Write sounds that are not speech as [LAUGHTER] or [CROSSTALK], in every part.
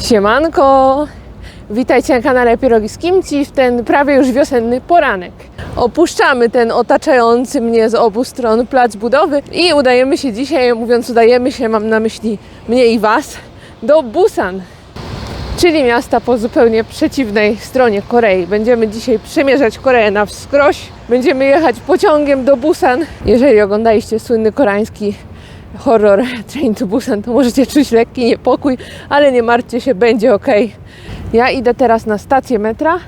Siemanko! Witajcie na kanale Pierogi z Kimci w ten prawie już wiosenny poranek. Opuszczamy ten otaczający mnie z obu stron plac budowy i udajemy się dzisiaj, mówiąc udajemy się, mam na myśli mnie i Was, do Busan, czyli miasta po zupełnie przeciwnej stronie Korei. Będziemy dzisiaj przemierzać Koreę na wskroś. Będziemy jechać pociągiem do Busan. Jeżeli oglądaliście słynny koreański horror [LAUGHS] Train to Busan, to możecie czuć lekki niepokój, ale nie martwcie się, będzie ok. Ja idę teraz na stację metra.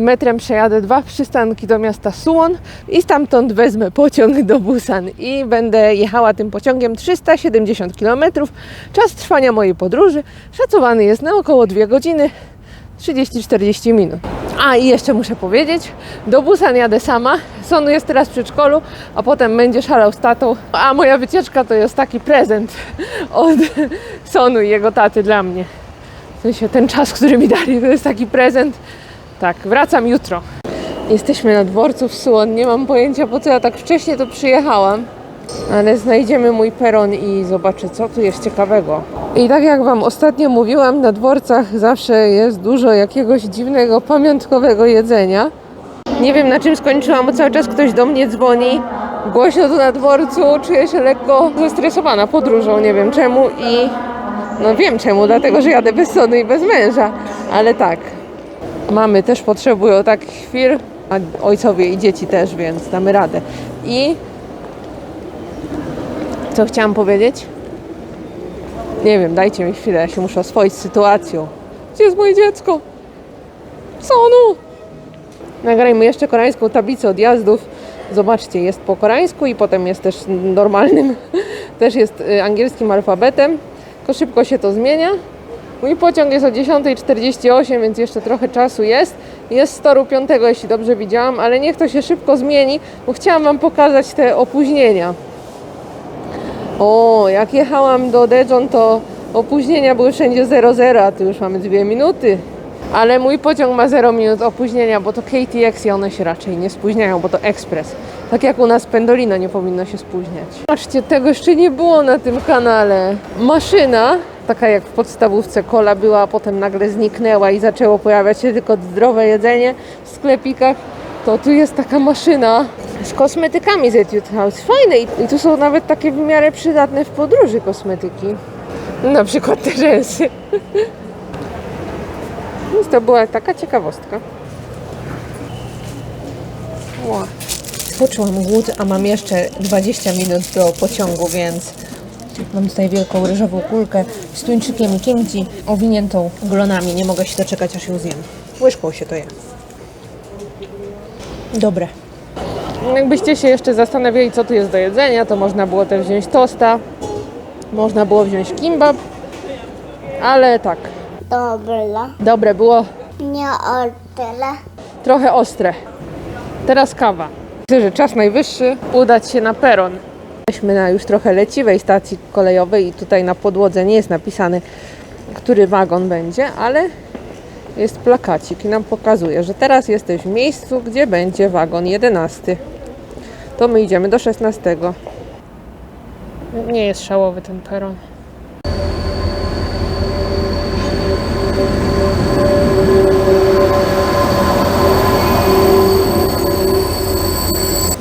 Metrem przejadę dwa przystanki do miasta Suwon i stamtąd wezmę pociąg do Busan i będę jechała tym pociągiem 370 km. Czas trwania mojej podróży szacowany jest na około 2 godziny 30-40 minut. A i jeszcze muszę powiedzieć, do Busan jadę sama. Sonu jest teraz w przedszkolu, a potem będzie szalał z tatą. A moja wycieczka to jest taki prezent od [LAUGHS] Sonu i jego taty dla mnie. W sensie ten czas, który mi dali, to jest taki prezent. Tak, wracam jutro. Jesteśmy na dworcu w Suwon. Nie mam pojęcia, po co ja tak wcześnie tu przyjechałam. Ale znajdziemy mój peron i zobaczę, co tu jest ciekawego. I tak jak Wam ostatnio mówiłam, na dworcach zawsze jest dużo jakiegoś dziwnego, pamiątkowego jedzenia. Nie wiem na czym skończyłam, bo cały czas ktoś do mnie dzwoni. Głośno tu na dworcu, czuję się lekko zestresowana podróżą, nie wiem czemu i no wiem czemu, dlatego że jadę bez sonu i bez męża, ale tak. Mamy też potrzebują takich chwil, a ojcowie i dzieci też, więc damy radę. I co chciałam powiedzieć? Nie wiem, dajcie mi chwilę, ja się muszę oswoić z sytuacją. Gdzie jest moje dziecko? Sonu! Nagrajmy jeszcze koreańską tablicę odjazdów. Zobaczcie, jest po koreańsku i potem jest też normalnym, [LAUGHS] też jest y, angielskim alfabetem. Tylko szybko się to zmienia. Mój pociąg jest o 10.48, więc jeszcze trochę czasu jest. Jest z toru 5, jeśli dobrze widziałam, ale niech to się szybko zmieni, bo chciałam Wam pokazać te opóźnienia. O, jak jechałam do Daejeon, to opóźnienia były wszędzie 0,0, a tu już mamy 2 minuty. Ale mój pociąg ma 0 minut opóźnienia, bo to KTX i one się raczej nie spóźniają, bo to ekspres. Tak jak u nas Pendolino nie powinno się spóźniać. Patrzcie, tego jeszcze nie było na tym kanale. Maszyna, taka jak w podstawówce kola była, a potem nagle zniknęła i zaczęło pojawiać się tylko zdrowe jedzenie w sklepikach. To tu jest taka maszyna z kosmetykami z Etude House. Fajne i, tu są nawet takie w miarę przydatne w podróży kosmetyki. Na przykład te rzęsy. [LAUGHS] Więc to była taka ciekawostka. Ła. Poczułam głód, a mam jeszcze 20 minut do pociągu, więc mam tutaj wielką ryżową kulkę z tuńczykiem i kimchi owiniętą glonami. Nie mogę się doczekać, aż ją zjem. Łyżką się to je. Dobre. Jakbyście się jeszcze zastanawiali, co tu jest do jedzenia, to można było też wziąć tosta, można było wziąć kimbab, ale tak, Dobra, dobre było, nie o tyle. trochę ostre. Teraz kawa. Myślę, że czas najwyższy udać się na peron. Jesteśmy na już trochę leciwej stacji kolejowej i tutaj na podłodze nie jest napisane, który wagon będzie, ale jest plakacik i nam pokazuje, że teraz jesteś w miejscu, gdzie będzie wagon 11. To my idziemy do 16. Nie jest szałowy ten peron.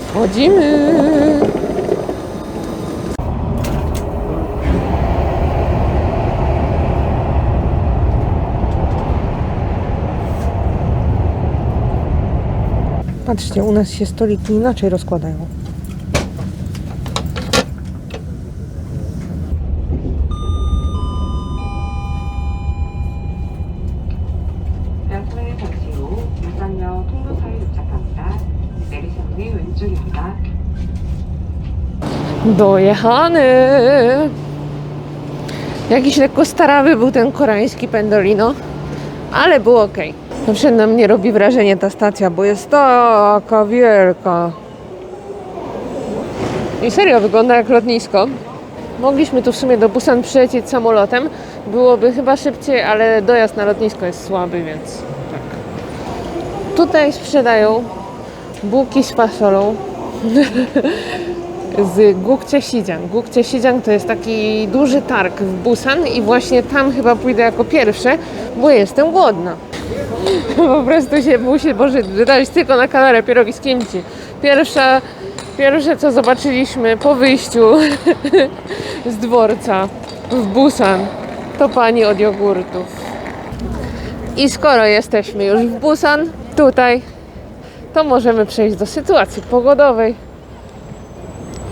Wchodzimy. Patrzcie, u nas się stoliki inaczej rozkładają. Dojechany! Jakiś lekko starawy był ten koreański pendolino, ale było ok. Zawsze na mnie robi wrażenie ta stacja, bo jest taka wielka. I serio wygląda jak lotnisko. Mogliśmy tu w sumie do Busan przylecieć samolotem. Byłoby chyba szybciej, ale dojazd na lotnisko jest słaby, więc tak. Tutaj sprzedają bułki z fasolą. [LAUGHS] z Gukcie Sidziang. Gukcie Sidziang to jest taki duży targ w Busan i właśnie tam chyba pójdę jako pierwsze, bo jestem głodna. [LAUGHS] Po prostu się musi Boże, wydawać tylko na kanale Pierogi z Kimchi. Pierwsza, pierwsze co zobaczyliśmy po wyjściu [LAUGHS] z dworca w Busan to pani od jogurtów. I skoro jesteśmy już w Busan, tutaj, to możemy przejść do sytuacji pogodowej.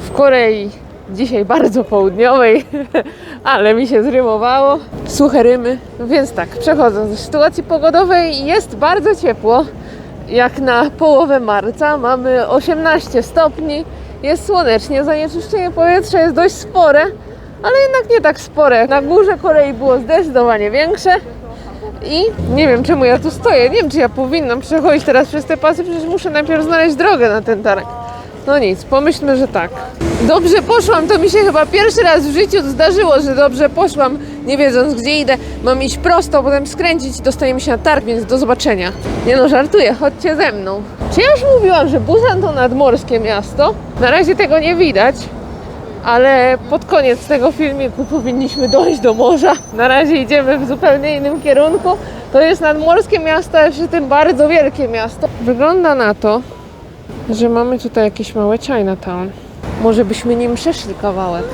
W Korei dzisiaj bardzo południowej, [LAUGHS] ale mi się zrymowało. Suche rymy. Więc tak, przechodząc do sytuacji pogodowej, jest bardzo ciepło. Jak na połowę marca mamy 18 stopni, jest słonecznie, zanieczyszczenie powietrza jest dość spore, ale jednak nie tak spore. Na górze Korei było zdecydowanie większe. I nie wiem czemu ja tu stoję. Nie wiem czy ja powinnam przechodzić teraz przez te pasy, przecież muszę najpierw znaleźć drogę na ten targ. No nic, pomyślmy, że tak. Dobrze poszłam, to mi się chyba pierwszy raz w życiu zdarzyło, że dobrze poszłam, nie wiedząc gdzie idę. Mam iść prosto, potem skręcić i dostajemy się na targ, więc do zobaczenia. Nie no, żartuję, chodźcie ze mną. Czy ja już mówiłam, że Busan to nadmorskie miasto? Na razie tego nie widać, ale pod koniec tego filmiku powinniśmy dojść do morza. Na razie idziemy w zupełnie innym kierunku. To jest nadmorskie miasto, ale przy tym bardzo wielkie miasto. Wygląda na to, że mamy tutaj jakieś małe Chinatown. Może byśmy nim przeszli kawałek.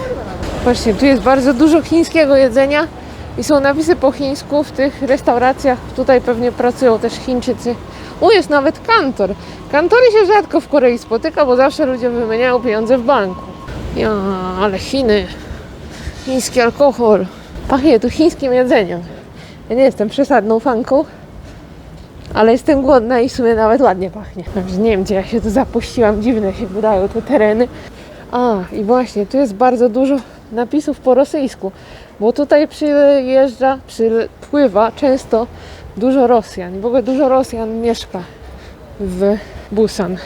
Patrzcie, tu jest bardzo dużo chińskiego jedzenia i są napisy po chińsku w tych restauracjach. Tutaj pewnie pracują też Chińczycy. U, jest nawet kantor. Kantory się rzadko w Korei spotyka, bo zawsze ludzie wymieniają pieniądze w banku. Ja, ale Chiny. Chiński alkohol. Pachnie tu chińskim jedzeniem. Ja nie jestem przesadną fanką, ale jestem głodna i w sumie nawet ładnie pachnie. Nie wiem, gdzie ja się tu zapuściłam. Dziwne się wydają te tereny. A, i właśnie, tu jest bardzo dużo napisów po rosyjsku, bo tutaj przyjeżdża, przypływa często dużo Rosjan. W ogóle dużo Rosjan mieszka w Busan.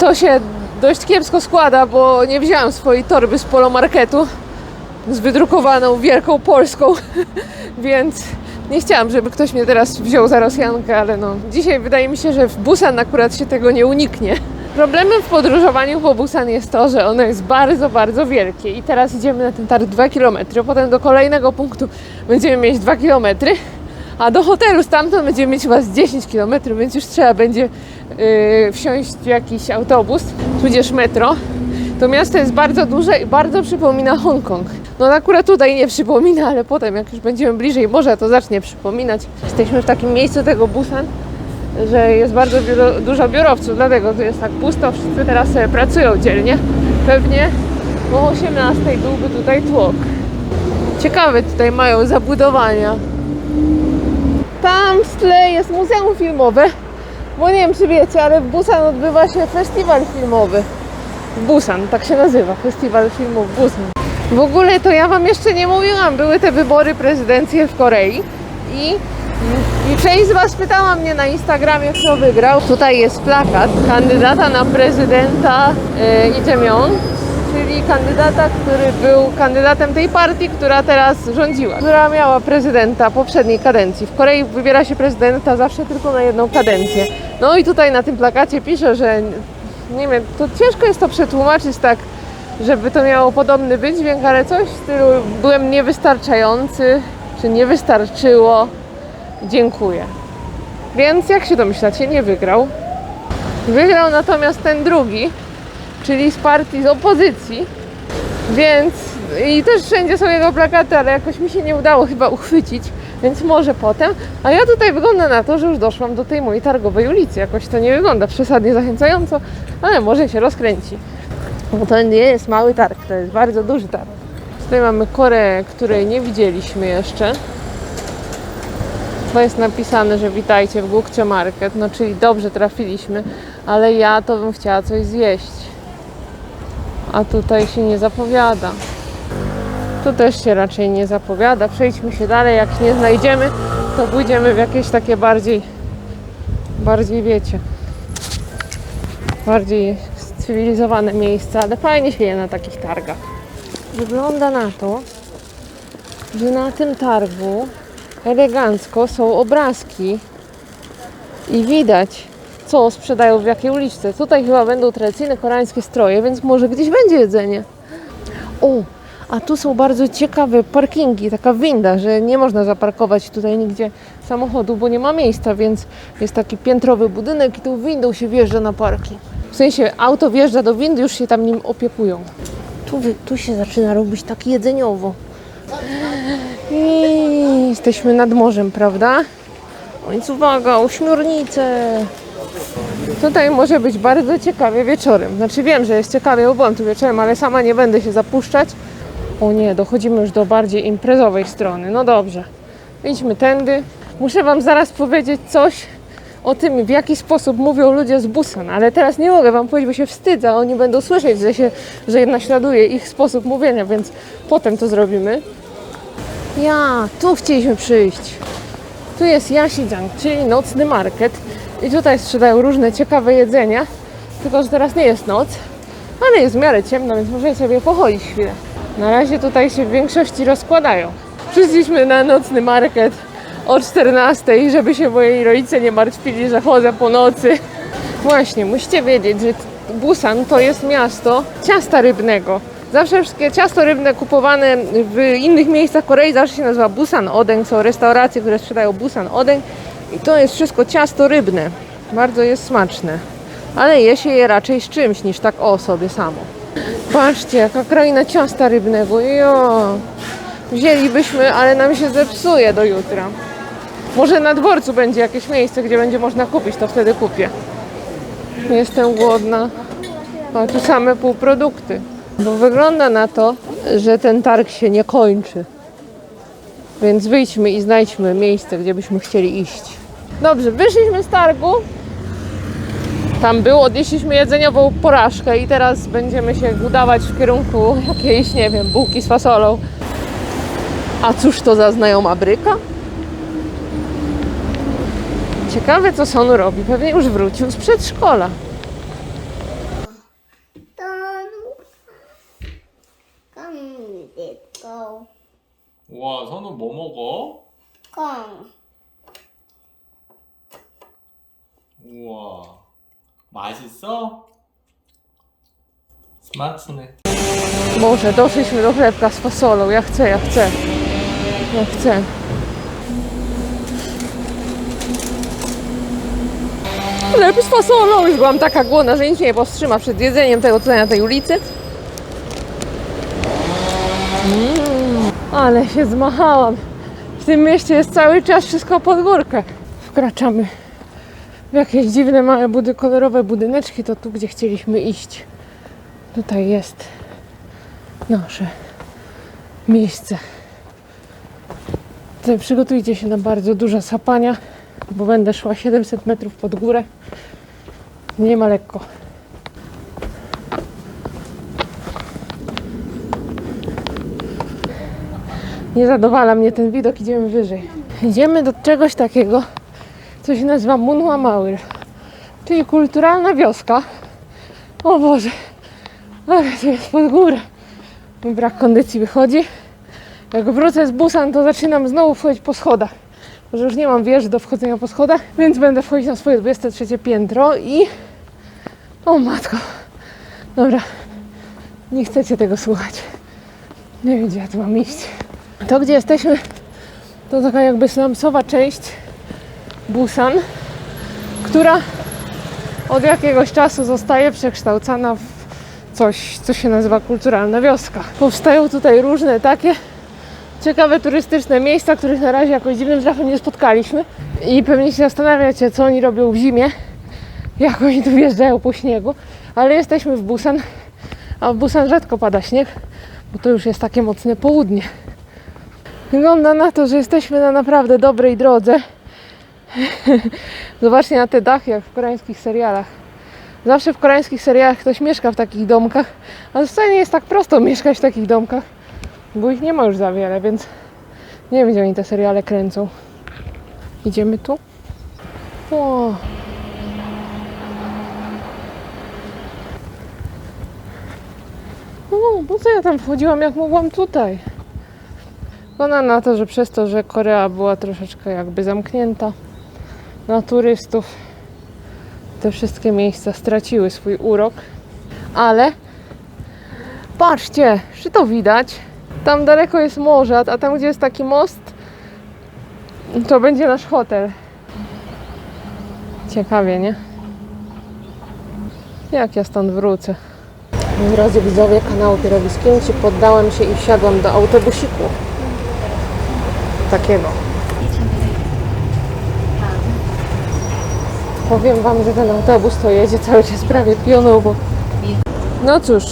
To się dość kiepsko składa, bo nie wzięłam swojej torby z polomarketu z wydrukowaną Wielką Polską, [LAUGHS] więc nie chciałam, żeby ktoś mnie teraz wziął za Rosjankę, ale no, dzisiaj wydaje mi się, że w Busan akurat się tego nie uniknie. Problemem w podróżowaniu po Busan jest to, że ono jest bardzo, bardzo wielkie i teraz idziemy na ten targ 2 km, potem do kolejnego punktu będziemy mieć 2 km, a do hotelu stamtąd będziemy mieć chyba z 10 km, więc już trzeba będzie yy, wsiąść w jakiś autobus, tudzież metro. To miasto jest bardzo duże i bardzo przypomina Hongkong. No akurat tutaj nie przypomina, ale potem jak już będziemy bliżej morza, to zacznie przypominać. Jesteśmy w takim miejscu tego Busan, że jest bardzo biuro, dużo biurowców, dlatego tu jest tak pusto, wszyscy teraz sobie pracują dzielnie. Pewnie o 18 byłby tutaj tłok. Ciekawe tutaj mają zabudowania. Tam w tle jest muzeum filmowe, bo nie wiem czy wiecie, ale w Busan odbywa się festiwal filmowy. Busan, tak się nazywa, festiwal filmów Busan. W ogóle to ja Wam jeszcze nie mówiłam, były te wybory prezydenckie w Korei i, i część z Was pytała mnie na Instagramie, kto wygrał. Tutaj jest plakat kandydata na prezydenta Lee Jae-myung, czyli kandydata, który był kandydatem tej partii, która teraz rządziła, która miała prezydenta poprzedniej kadencji. W Korei wybiera się prezydenta zawsze tylko na jedną kadencję. No i tutaj na tym plakacie pisze, że nie wiem, to ciężko jest to przetłumaczyć tak, żeby to miało podobny wydźwięk, ale coś w stylu byłem niewystarczający, czy nie wystarczyło, dziękuję. Więc jak się domyślacie, nie wygrał. Wygrał natomiast ten drugi, czyli z partii z opozycji, więc i też wszędzie są jego plakaty, ale jakoś mi się nie udało chyba uchwycić, więc może potem. A ja tutaj wygląda na to, że już doszłam do tej mojej targowej ulicy. Jakoś to nie wygląda przesadnie zachęcająco, ale może się rozkręci. Bo to nie jest mały targ, to jest bardzo duży targ. Tutaj mamy Koreę, której nie widzieliśmy jeszcze. To jest napisane, że witajcie w Gukcie Market, no czyli dobrze trafiliśmy, ale ja to bym chciała coś zjeść. A tutaj się nie zapowiada. Tu też się raczej nie zapowiada. Przejdźmy się dalej, jak nie znajdziemy, to pójdziemy w jakieś takie bardziej, bardziej wiecie, bardziej cywilizowane miejsca, ale fajnie się je na takich targach. Wygląda na to, że na tym targu elegancko są obrazki i widać co sprzedają w jakiej uliczce. Tutaj chyba będą tradycyjne koreańskie stroje, więc może gdzieś będzie jedzenie. O, a tu są bardzo ciekawe parkingi, taka winda, że nie można zaparkować tutaj nigdzie samochodu, bo nie ma miejsca, więc jest taki piętrowy budynek i tą windą się wjeżdża na parking. W sensie auto wjeżdża do windy, już się tam nim opiekują. Tu, tu się zaczyna robić tak jedzeniowo. I jesteśmy nad morzem, prawda? O, Więc uwaga, ośmiornice. Tutaj może być bardzo ciekawie wieczorem. Znaczy wiem, że jest ciekawie, bo byłam tu wieczorem, ale sama nie będę się zapuszczać. O nie, dochodzimy już do bardziej imprezowej strony. No dobrze, idźmy tędy. Muszę Wam zaraz powiedzieć coś o tym, w jaki sposób mówią ludzie z Busan, ale teraz nie mogę Wam powiedzieć, bo się wstydzę. Oni będą słyszeć, że, się, że naśladuje ich sposób mówienia, więc potem to zrobimy. Ja, tu chcieliśmy przyjść. Tu jest Yashijang, czyli nocny market. I tutaj sprzedają różne ciekawe jedzenia. Tylko, że teraz nie jest noc, ale jest w miarę ciemno, więc możemy sobie pochodzić chwilę. Na razie tutaj się w większości rozkładają. Przyszliśmy na nocny market o 14, żeby się moi rodzice nie martwili, że chodzę po nocy. Właśnie, musicie wiedzieć, że Busan to jest miasto ciasta rybnego. Zawsze wszystkie ciasto rybne kupowane w innych miejscach Korei zawsze się nazywa Busan Odeng. Są restauracje, które sprzedają Busan Odeng i to jest wszystko ciasto rybne. Bardzo jest smaczne. Ale je się je raczej z czymś niż tak o sobie samo. Patrzcie, jaka kraina ciasta rybnego. Jo. Wzięlibyśmy, ale nam się zepsuje do jutra. Może na dworcu będzie jakieś miejsce, gdzie będzie można kupić, to wtedy kupię. Jestem głodna. A tu same półprodukty. Bo wygląda na to, że ten targ się nie kończy. Więc wyjdźmy i znajdźmy miejsce, gdzie byśmy chcieli iść. Dobrze, wyszliśmy z targu. Tam było, odnieśliśmy jedzeniową porażkę i teraz będziemy się udawać w kierunku jakiejś, nie wiem, bułki z fasolą. A cóż to za znajoma bryka? Ciekawe, co Sonu robi. Pewnie już wrócił z przedszkola. 껌 우와, 선우 뭐 먹어? 껌 우와, 맛있어? 스마트네. Boże, doszliśmy do chlebka z fasolą. Ja chcę, ja chcę. Ja chcę. Chleb z fasolą! Już byłam taka głodna, że nic mnie nie powstrzyma przed jedzeniem tego tutaj na tej ulicy. Mm, ale się zmachałam. W tym mieście jest cały czas wszystko pod górkę. Wkraczamy w jakieś dziwne, małe, budy, kolorowe budyneczki. To tu, gdzie chcieliśmy iść. Tutaj jest nasze miejsce. Tutaj przygotujcie się na bardzo duże sapania, bo będę szła 700 metrów pod górę. Nie ma lekko. Nie zadowala mnie ten widok, idziemy wyżej. Idziemy do czegoś takiego, co się nazywa Munhwa Maur, czyli kulturalna wioska. O Boże, ale to jest pod górę. Mi brak kondycji wychodzi. Jak wrócę z Busan, to zaczynam znowu wchodzić po schodach. Może już nie mam wieży do wchodzenia po schodach, więc będę wchodzić na swoje 23 piętro i... O matko. Dobra. Nie chcecie tego słuchać. Nie wiem, gdzie ja tu mam iść. To, gdzie jesteśmy, to taka jakby slumsowa część Busan, która od jakiegoś czasu zostaje przekształcana w coś, co się nazywa kulturalna wioska. Powstają tutaj różne takie ciekawe turystyczne miejsca, których na razie jakoś dziwnym trafem nie spotkaliśmy. I pewnie się zastanawiacie, co oni robią w zimie, [LAUGHS] jak oni tu wjeżdżają po śniegu. Ale jesteśmy w Busan, a w Busan rzadko pada śnieg, bo to już jest takie mocne południe. Wygląda na to, że jesteśmy na naprawdę dobrej drodze. [LAUGHS] Zobaczcie na te dachy, jak w koreańskich serialach. Zawsze w koreańskich serialach ktoś mieszka w takich domkach, ale wcale nie jest tak prosto [LAUGHS] mieszkać w takich domkach, bo ich nie ma już za wiele, więc nie wiem, gdzie oni te seriale kręcą. Idziemy tu? O. O, po co ja tam wchodziłam, jak mogłam tutaj? Wygląda na to, że przez to, że Korea była troszeczkę jakby zamknięta na turystów, te wszystkie miejsca straciły swój urok, ale patrzcie, czy to widać? Tam daleko jest morze, a tam gdzie jest taki most, to będzie nasz hotel. Ciekawie, nie? Jak ja stąd wrócę? Drodzy widzowie kanału Pierowiskimci, poddałam się i wsiadłam do autobusiku. Takiego. Powiem Wam, że ten autobus to jedzie cały czas prawie pionowo. No cóż,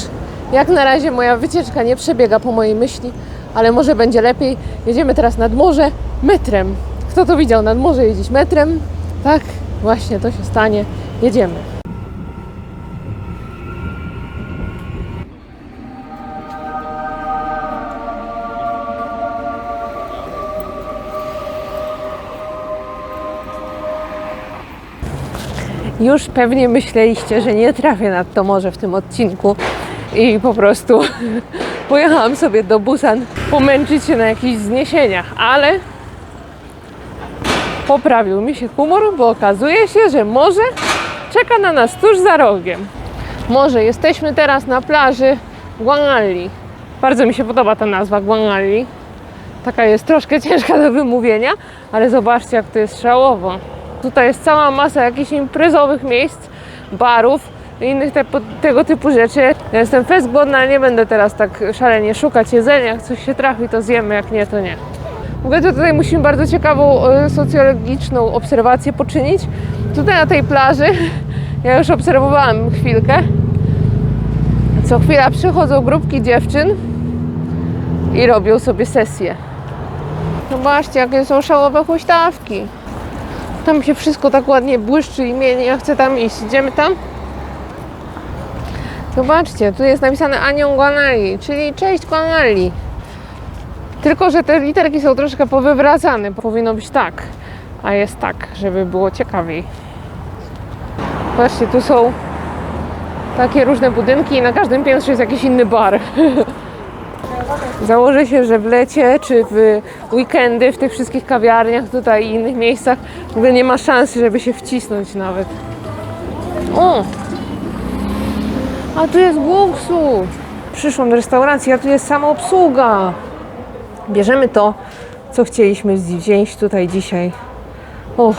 jak na razie moja wycieczka nie przebiega po mojej myśli, ale może będzie lepiej. Jedziemy teraz nad morze metrem. Kto to widział nad morze jeździć metrem? Tak, właśnie to się stanie. Jedziemy. Już pewnie myśleliście, że nie trafię nad to morze w tym odcinku i po prostu [LAUGHS] pojechałam sobie do Busan pomęczyć się na jakichś zniesieniach, ale poprawił mi się humor, bo okazuje się, że morze czeka na nas tuż za rogiem. Może jesteśmy teraz na plaży Guanali. Bardzo mi się podoba ta nazwa Guanali. Taka jest troszkę [LAUGHS] ciężka do wymówienia, ale zobaczcie jak to jest szałowo. Tutaj jest cała masa jakichś imprezowych miejsc, barów i innych te, tego typu rzeczy. Ja jestem fest głodna, ale nie będę teraz tak szalenie szukać jedzenia. Jak coś się trafi, to zjemy, jak nie, to nie. W ogóle tutaj musimy bardzo ciekawą e, socjologiczną obserwację poczynić. Tutaj na tej plaży, [LAUGHS] ja już obserwowałam chwilkę, co chwila przychodzą grupki dziewczyn i robią sobie sesje. Zobaczcie, jakie są szałowe huśtawki. Tam się wszystko tak ładnie błyszczy i mieni. Ja chcę tam iść. Idziemy tam? Zobaczcie, tu jest napisane Anią Guanali, czyli cześć Guanali. Tylko, że te literki są troszkę powywracane. Powinno być tak, a jest tak, żeby było ciekawiej. Patrzcie, tu są takie różne budynki i na każdym piętrze jest jakiś inny bar. [LAUGHS] Założę się, że w lecie czy w weekendy w tych wszystkich kawiarniach tutaj i innych miejscach w ogóle nie ma szansy, żeby się wcisnąć nawet. O! A tu jest Buksu! Przyszłam do restauracji, a tu jest sama obsługa. Bierzemy to, co chcieliśmy wziąć tutaj dzisiaj. O!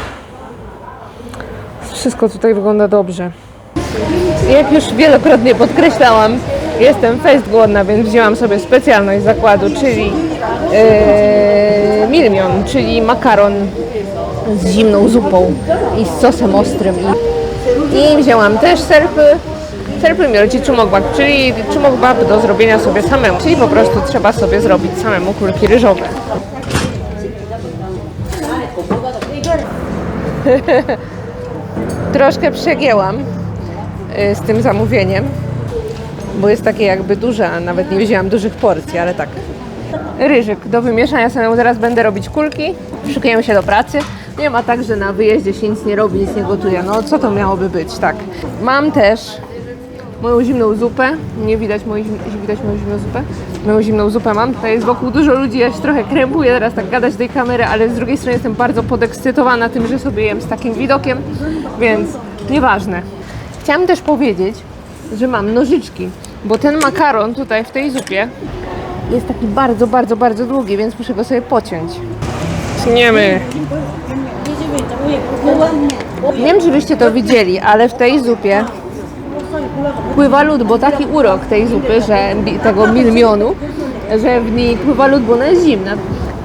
Wszystko tutaj wygląda dobrze. Jak już wielokrotnie podkreślałam, jestem fest głodna, więc wzięłam sobie specjalność zakładu, czyli e, milmion, czyli makaron z zimną zupą i z sosem ostrym. I, i wzięłam też serpy, serpy mioci czumogbak, czyli czumogbak do zrobienia sobie samemu, czyli po prostu trzeba sobie zrobić samemu kulki ryżowe. [LAUGHS] Troszkę przegięłam y, z tym zamówieniem, bo jest takie jakby duże, a nawet nie wzięłam dużych porcji, ale tak. Ryżyk do wymieszania samemu zaraz będę robić kulki, szykuję się do pracy. Nie ma tak, że na wyjeździe się nic nie robi, nic nie gotuje. No co to miałoby być, tak. Mam też moją zimną zupę. Nie widać, mojej, widać moją zimną zupę? Moją zimną zupę mam. Tutaj jest wokół dużo ludzi, ja się trochę krępuję teraz tak gadać do tej kamery, ale z drugiej strony jestem bardzo podekscytowana tym, że sobie jem z takim widokiem, więc nieważne. Chciałam też powiedzieć, że mam nożyczki, bo ten makaron tutaj w tej zupie jest taki bardzo, bardzo, bardzo długi, więc muszę go sobie pociąć. Tniemy. Nie wiem, czy byście to widzieli, ale w tej zupie pływa lód, bo taki urok tej zupy, że tego milmionu, że w niej pływa lód, bo ona jest zimna.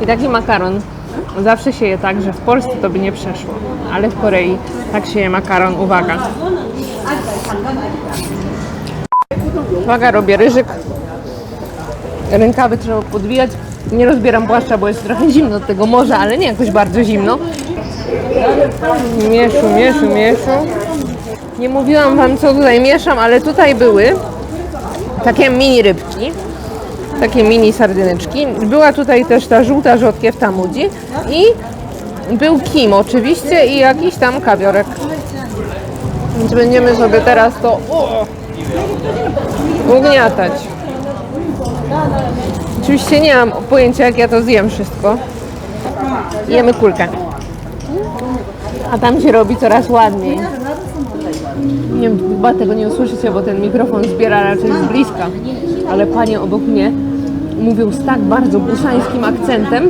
I taki makaron zawsze się je tak, że w Polsce to by nie przeszło, ale w Korei tak się je makaron, uwaga. Uwaga, robię ryżyk. Rękawy trzeba podwijać. Nie rozbieram płaszcza, bo jest trochę zimno od tego morza, ale nie jakoś bardzo zimno. Mieszu, mieszu, mieszu. Nie mówiłam wam, co tutaj mieszam, ale tutaj były takie mini rybki, takie mini sardyneczki. Była tutaj też ta żółta rzodkiew tamudzi i był kim oczywiście i jakiś tam kawiorek. Więc będziemy sobie teraz to ugniatać. Oczywiście nie mam pojęcia, jak ja to zjem wszystko. Jemy kulkę. A tam się robi coraz ładniej. Nie wiem, chyba tego nie usłyszycie, bo ten mikrofon zbiera raczej z bliska. Ale panie obok mnie mówią z tak bardzo busańskim akcentem,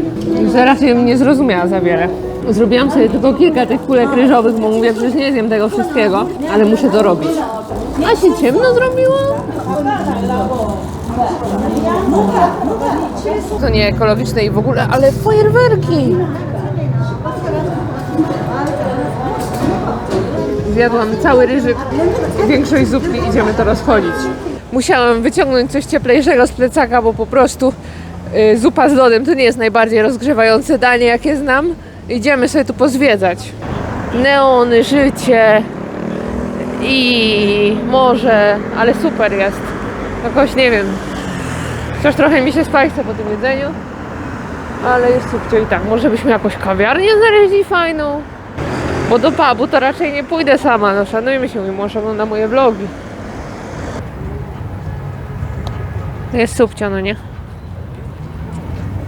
że raczej bym nie zrozumiała za wiele. Zrobiłam sobie tylko kilka tych kulek ryżowych, bo mówię, przecież nie zjem tego wszystkiego, ale muszę to robić. A się ciemno zrobiło? To nie ekologiczne i w ogóle, ale fajerwerki! Zjadłam cały ryżyk, większość zupki, idziemy to rozchodzić. Musiałam wyciągnąć coś cieplejszego z plecaka, bo po prostu y, zupa z lodem to nie jest najbardziej rozgrzewające danie, jakie znam. Idziemy sobie tu pozwiedzać. Neony, życie i morze, ale super jest. Jakoś nie wiem, Chociaż trochę mi się spajca po tym jedzeniu, ale jest super i tak. Może byśmy jakąś kawiarnię znaleźli fajną? Bo do pubu to raczej nie pójdę sama, no szanujmy się, mój mąż ogląda moje vlogi. Jest subcio, no nie?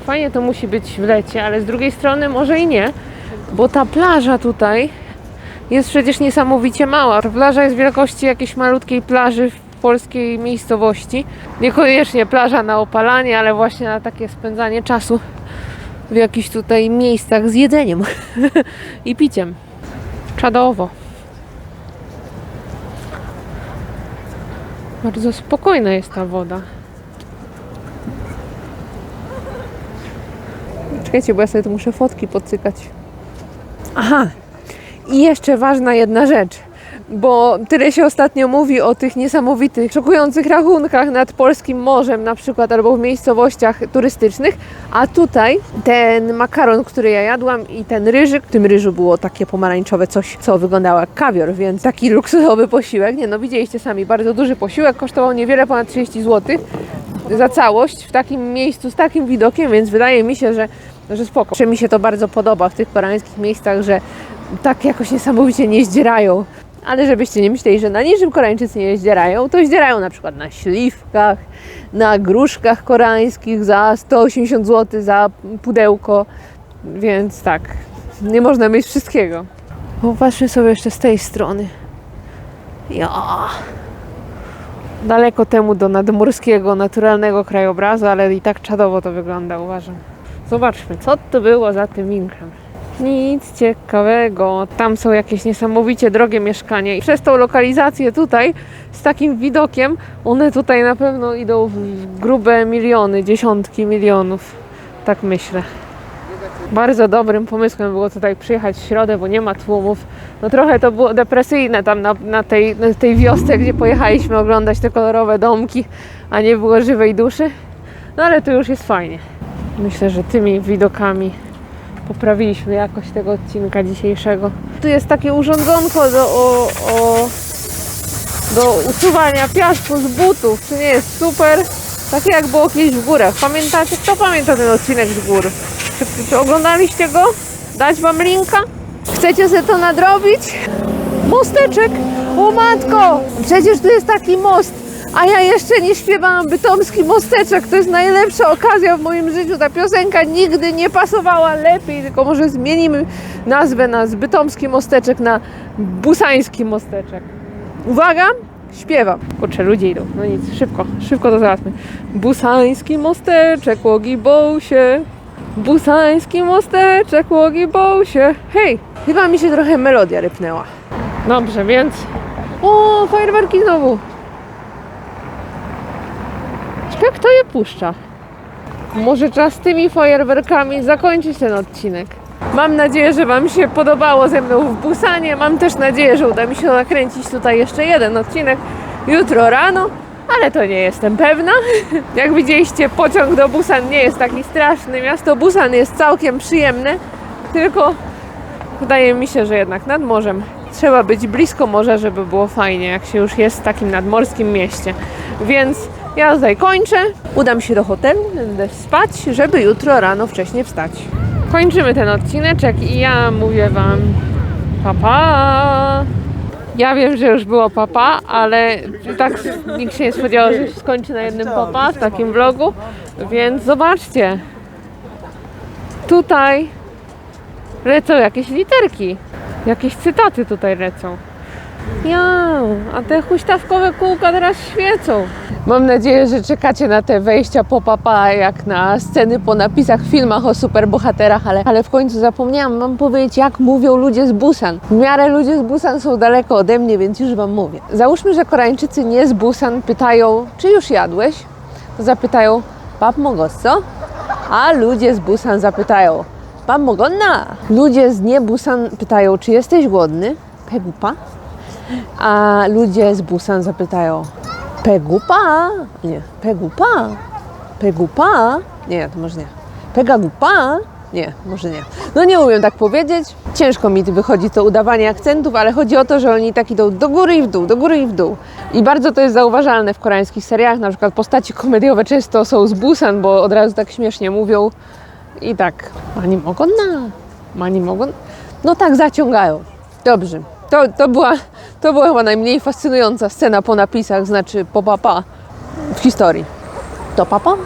Fajnie to musi być w lecie, ale z drugiej strony może i nie, bo ta plaża tutaj jest przecież niesamowicie mała. Plaża jest wielkości jakiejś malutkiej plaży w polskiej miejscowości. Niekoniecznie plaża na opalanie, ale właśnie na takie spędzanie czasu w jakichś tutaj miejscach z jedzeniem [LAUGHS] i piciem. Czadowo. Bardzo spokojna jest ta woda. Czekajcie, bo ja sobie tu muszę fotki podcykać. Aha, i jeszcze ważna jedna rzecz, bo tyle się ostatnio mówi o tych niesamowitych, szokujących rachunkach nad polskim morzem na przykład, albo w miejscowościach turystycznych, a tutaj ten makaron, który ja jadłam i ten ryżyk, w tym ryżu było takie pomarańczowe coś, co wyglądało jak kawior, więc taki luksusowy posiłek, nie no widzieliście sami, bardzo duży posiłek, kosztował niewiele ponad 30 zł za całość w takim miejscu, z takim widokiem, więc wydaje mi się, że, że spoko. Że mi się to bardzo podoba w tych koreańskich miejscach, że tak jakoś niesamowicie nie zdzierają. Ale żebyście nie myśleli, że na niczym Koreańczycy nie zdzierają, to zdzierają na przykład na śliwkach, na gruszkach koreańskich za 180 zł za pudełko, więc tak, nie można mieć wszystkiego. Popatrzmy sobie jeszcze z tej strony. Ja. Daleko temu do nadmorskiego, naturalnego krajobrazu, ale i tak czadowo to wygląda, uważam. Zobaczmy, co to było za tym winklem. Nic ciekawego. Tam są jakieś niesamowicie drogie mieszkania i przez tą lokalizację tutaj z takim widokiem one tutaj na pewno idą w grube miliony, dziesiątki milionów. Tak myślę. Bardzo dobrym pomysłem było tutaj przyjechać w środę, bo nie ma tłumów. No trochę to było depresyjne tam na, na, tej, na tej wiosce, gdzie pojechaliśmy oglądać te kolorowe domki, a nie było żywej duszy. No ale tu już jest fajnie. Myślę, że tymi widokami poprawiliśmy jakość tego odcinka dzisiejszego. Tu jest takie urządzonko do, o, o, do usuwania piasku z butów. Czy nie jest super? Takie jak było kiedyś w górach. Pamiętacie? Kto pamięta ten odcinek z gór? Czy, czy oglądaliście go? Dać wam linka? Chcecie sobie to nadrobić? Mosteczek! O matko! Przecież tu jest taki most! A ja jeszcze nie śpiewałam Bytomski Mosteczek. To jest najlepsza okazja w moim życiu. Ta piosenka nigdy nie pasowała lepiej, tylko może zmienimy nazwę na Bytomski Mosteczek na Busański Mosteczek. Uwaga! Śpiewam. Kurczę, ludzie idą. No nic, szybko, szybko to załatwmy. Busański mosteczek, łogi się. Busański mosteczek, łogi się. Hej, chyba mi się trochę melodia rypnęła. Dobrze, więc... O, fajerwerki znowu. Ciekawe, kto je puszcza. Może czas tymi fajerwerkami zakończyć ten odcinek. Mam nadzieję, że Wam się podobało ze mną w Busanie. Mam też nadzieję, że uda mi się nakręcić tutaj jeszcze jeden odcinek jutro rano, ale to nie jestem pewna. [LAUGHS] Jak widzieliście, pociąg do Busan nie jest taki straszny. Miasto Busan jest całkiem przyjemne, tylko wydaje mi się, że jednak nad morzem trzeba być blisko morza, żeby było fajnie, jak się już jest w takim nadmorskim mieście. Więc ja tutaj kończę, udam się do hotelu, będę spać, żeby jutro rano wcześniej wstać. Kończymy ten odcineczek i ja mówię Wam papa. Pa. Ja wiem, że już było papa, ale tak nikt się nie spodziewał, że się skończy na jednym papa w takim vlogu, więc zobaczcie. Tutaj lecą jakieś literki, jakieś cytaty tutaj lecą. Ja, a te huśtawkowe kółka teraz świecą. Mam nadzieję, że czekacie na te wejścia pop-upa jak na sceny po napisach w filmach o superbohaterach, ale, ale w końcu zapomniałam wam powiedzieć, jak mówią ludzie z Busan. W miarę ludzie z Busan są daleko ode mnie, więc już wam mówię. Załóżmy, że Koreańczycy nie z Busan pytają, czy już jadłeś? To zapytają, pap mogosso? A ludzie z Busan zapytają, pap mogonna? Ludzie z nie Busan pytają, czy jesteś głodny? Pegupa? A ludzie z Busan zapytają Pegupa? Nie, Pegupa? Pegupa? Nie, to może nie. Pegagupa? Nie, może nie. No nie umiem tak powiedzieć. Ciężko mi wychodzi to udawanie akcentów, ale chodzi o to, że oni tak idą do góry i w dół, do góry i w dół. I bardzo to jest zauważalne w koreańskich serialach. Na przykład postaci komediowe często są z Busan, bo od razu tak śmiesznie mówią. I tak, mani mogą na, mani mogą. No tak zaciągają. Dobrze. To, to, była, to była chyba najmniej fascynująca scena po napisach, znaczy po papa w historii. To papa?